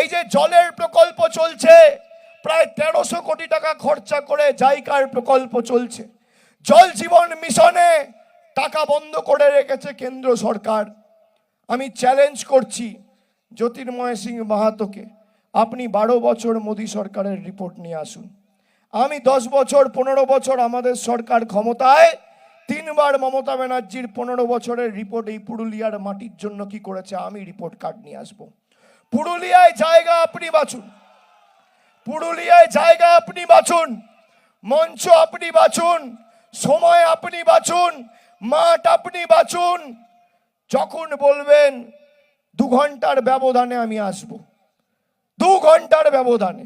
এই যে জলের প্রকল্প চলছে, প্রায় তেরোশো কোটি টাকা খরচা করে জাইকার প্রকল্প চলছে। জল জীবন মিশনে টাকা বন্ধ করে রেখেছে কেন্দ্র সরকার। আমি চ্যালেঞ্জ করছি জ্যোতির্ময় সিং মাহাতোকে, আপনি বারো বছর মোদী সরকারের রিপোর্ট নিয়ে আসুন। আমি দশ বছর, পনেরো বছর আমাদের সরকার ক্ষমতায়, তিনবার মমতা ব্যানার্জির পনেরো বছরের রিপোর্ট এই পুরুলিয়ার মাটির জন্য কি করেছে, আমি রিপোর্ট কার্ড নিয়ে আসব। পুরুলিয়ায় জায়গা আপনি বাছুন। পুরুলিয়ায় জায়গা আপনি বাছুন। মঞ্চ আপনি বাছুন। সময় আপনি বাছুন। মাঠ আপনি বাছুন। যখন বলবেন, দু ঘণ্টার ব্যবধানে আমি আসব। দু ঘণ্টার ব্যবধানে।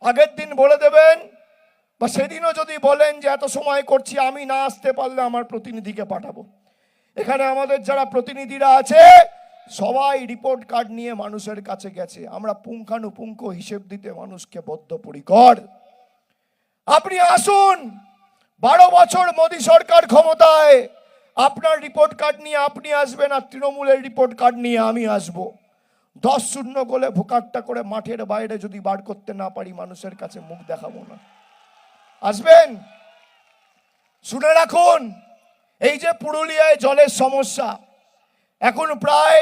আগের দিন বলে দেবেন, বা সেদিনও যদি বলেন যে, এত সময় করছি, আমি না আসতে পারলে আমার প্রতিনিধিকে পাঠাবো। এখানে আমাদের যারা প্রতিনিধিরা আছে সবাই রিপোর্ট কার্ড নিয়ে মানুষের কাছে গেছে। আমরা পুঙ্খানুপুঙ্খ হিসেব দিতে মানুষকে বদ্ধপরিকর। আপনি আসুন, বারো বছর মোদী সরকার ক্ষমতায়, আপনার রিপোর্ট কার্ড নিয়ে আপনি আসবেন আর তৃণমূলের রিপোর্ট কার্ড নিয়ে আমি আসব। দশ শূন্য গোলে ভোকাটটা করে মাঠের বাইরে যদি বার করতে না পারি, মানুষের কাছে মুখ দেখাবো না। আসবেন? শুনে রাখুন, এই যে পুরুলিয়ায় জলের সমস্যা, এখন প্রায়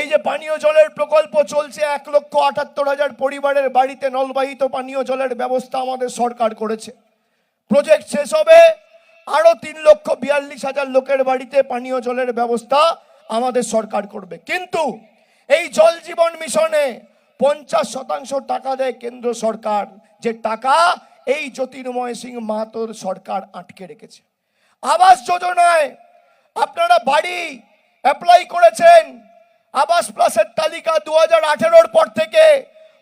এই যে পানীয় জলের প্রকল্প চলছে, এক লক্ষ আটাত্তর হাজার পরিবারের বাড়িতে নলবাহিত পানীয় জলের ব্যবস্থা আমাদের সরকার করেছে। প্রজেক্ট শেষ হবে, আরও তিন লক্ষ বিয়াল্লিশ হাজার লোকের বাড়িতে পানীয় জলের ব্যবস্থা আমাদের সরকার করবে। কিন্তু এই জল জীবন মিশনে পঞ্চাশ শতাংশ টাকা দেয় কেন্দ্র সরকার। যে টাকা এই জ্যোতির্ময় সিং মাহাতোর সরকার আটকে রেখেছে। আবাস যোজনায় আপনারা বাড়ি অ্যাপ্লাই করেছেন আবাস প্লাসের তালিকা দু হাজার পর থেকে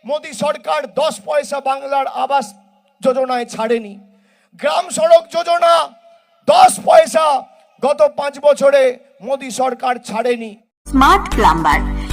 মোদী সরকার দশ পয়সা বাংলার আবাস যোজনায় ছাড়েনি। গ্রাম সড়ক যোজনা দশ পয়সা গত পাঁচ বছরে মোদী সরকার ছাড়েনি। Smart plumber.